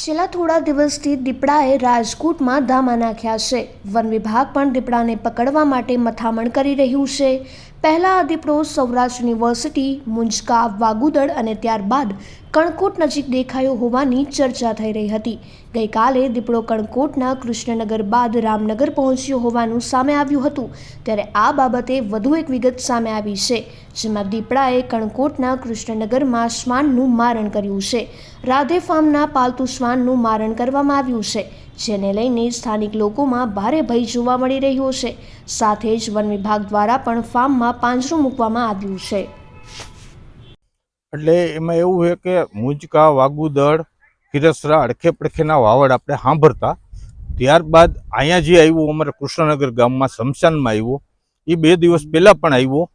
છેલ્લા થોડા દિવસથી દીપડાએ રાજકોટમાં ધામા નાખ્યા છે. વન વિભાગ પણ દીપડાને પકડવા માટે મથામણ કરી રહ્યું છે. પહેલા દીપડો સૌરાષ્ટ્ર યુનિવર્સિટી, મુંજકા, વાગુદળ અને ત્યારબાદ કણકોટ નજીક દેખાયો હોવાની ચર્ચા થઈ રહી હતી. ગઈકાલે દીપડો કણકોટના કૃષ્ણનગર બાદ રામનગર પહોંચ્યો હોવાનું સામે આવ્યું હતું. ત્યારે આ બાબતે વધુ એક વિગત સામે આવી છે, જેમાં દીપડાએ કણકોટના કૃષ્ણનગરમાં શ્વાનનું મારણ કર્યું છે. રાધે ફાર્મના પાલતુ શ્વાનનું મારણ કરવામાં આવ્યું છે. જેને લઈને સ્થાનિક લોકોમાં ભારે ભય જોવા મળી રહ્યો છે. સાથે જ વન વિભાગ દ્વારા પણ ફાર્મમાં પાંજરું મૂકવામાં આવ્યું છે. એટલે એમાં એવું છે કે મુંજકા, વાગુદળ કિરસરા અડખે પડખેના વાવડ આપણે સાંભળતા. ત્યારબાદ અહીંયા જે આવ્યું, અમારે કૃષ્ણનગર ગામમાં શમશાનમાં આવ્યો, એ બે દિવસ પહેલાં પણ આવ્યો.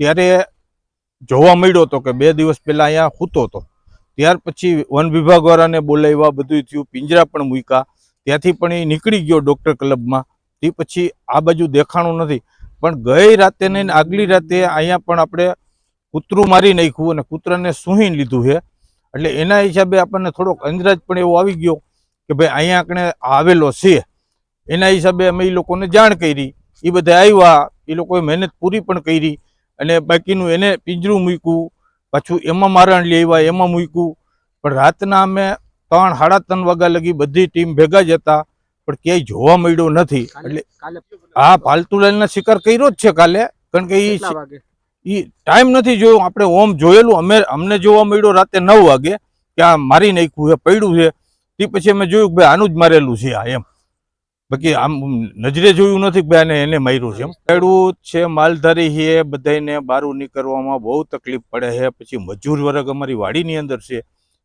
ત્યારે જોવા મળ્યો હતો કે બે દિવસ પહેલાં અહીંયા સૂતો હતો. ત્યાર પછી વન વિભાગવાળાને બોલાવ્યા બધું થયું, પિંજરા પણ મૂક્યા. ત્યાંથી પણ એ નીકળી ગયો ડૉક્ટર ક્લબમાં તે પછી આ બાજુ દેખાણું નથી. પણ ગઈ રાતે ને આગલી રાતે અહીંયા પણ આપણે કૂતરું મારી નાખ્યું અને કૂતરાને સૂહીને લીધું છે એટલે એના હિસાબે આપણને થોડોક અંદાજ પણ એવો આવી ગયો કે ભાઈ અહીંયા આપણે આવેલો છે. એના હિસાબે અમે એ લોકોને જાણ કરી. એ બધા આવ્યા એ લોકોએ મહેનત પૂરી પણ કરી અને બાકીનું એને પિંજરું મૂક્યું. પાછું એમાં મારણ લેવા એમાં મૂક્યું. પણ રાતના અમે ત્રણ સાડા ત્રણ વાગ્યા લગી બધી ટીમ ભેગા જ હતા પણ ક્યાંય જોવા મળ્યો નથી. એટલે હા પાલતુ પાલતુલાલના શિકાર કર્યો જ છે કાલે કારણ કે એ ઈ ટાઈમ નથી જોયો. આપણે ઓમ જોયેલું અમે અમને જોવા મળ્યો રાતે નવ વાગે કે આ મારી નાખ્યું છે પડ્યું છે. તે પછી અમે જોયું કે ભાઈ આનું જ મારેલું છે આ એમ. બાકી આમ નજરે જોયું નથી કે ભાઈ આને એને માર્યું છે એમ. ખેડૂત છે માલધારી છે બધાને બારું નીકળવામાં બહુ તકલીફ પડે છે. પછી મજૂર વર્ગ અમારી વાડીની અંદર છે.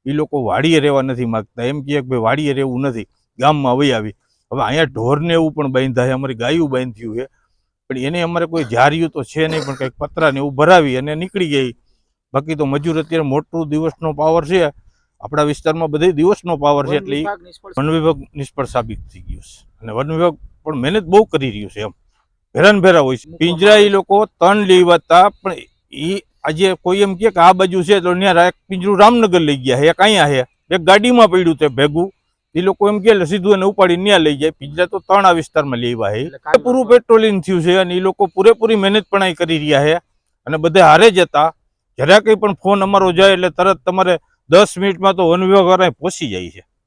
એ લોકો વાડીએ રહેવા નથી માગતા. એમ કહે કે ભાઈ વાડીએ રહેવું નથી. ગામમાં વહી આવી. હવે અહીંયા ઢોરને એવું પણ બાંધ્યા છે. અમારી ગાયું બાંધ્યું છે. પણ એને અમારે કોઈ જાર્યું તો છે નહીં પણ કંઈક પતરા ને એવું ભરાવી અને નીકળી ગઈ. બાકી તો મજૂર અત્યારે મોટું દિવસનો પાવર છે. આપણા વિસ્તારમાં બધે દિવસનો પાવર છે એટલે વન વિભાગ નિષ્ફળ સાબિત થઈ ગયું છે. અને વન વિભાગ પણ મહેનત બહુ કરી રહ્યું છે એમ. ભેરાન ભેરા હોય છે. પિંજરા એ લોકો તન લેવા હતા પણ એ આજે કોઈ એમ કે આ બાજુ છે તો ત્યાં એક પિંજરું રામનગર લઈ ગયા છે. એક અહીંયા છે. એક ગાડીમાં પડ્યું તે ભેગું. એ લોકો એમ કે સીધું એને ઉપાડી ત્યાં લઈ જાય. પિંજરા તો ત્રણ આ વિસ્તારમાં લેવા છે. એટલે કાલે પૂરું પેટ્રોલિંગ થયું છે અને એ લોકો પૂરેપૂરી મહેનત પણ અહીં કરી રહ્યા છે. અને બધે હારે જ હતા. જરા કંઈ પણ ફોન અમારો જાય એટલે તરત તમારે દસ મિનિટમાં તો વન વિભાગ વાળા પહોંચી જાય છે.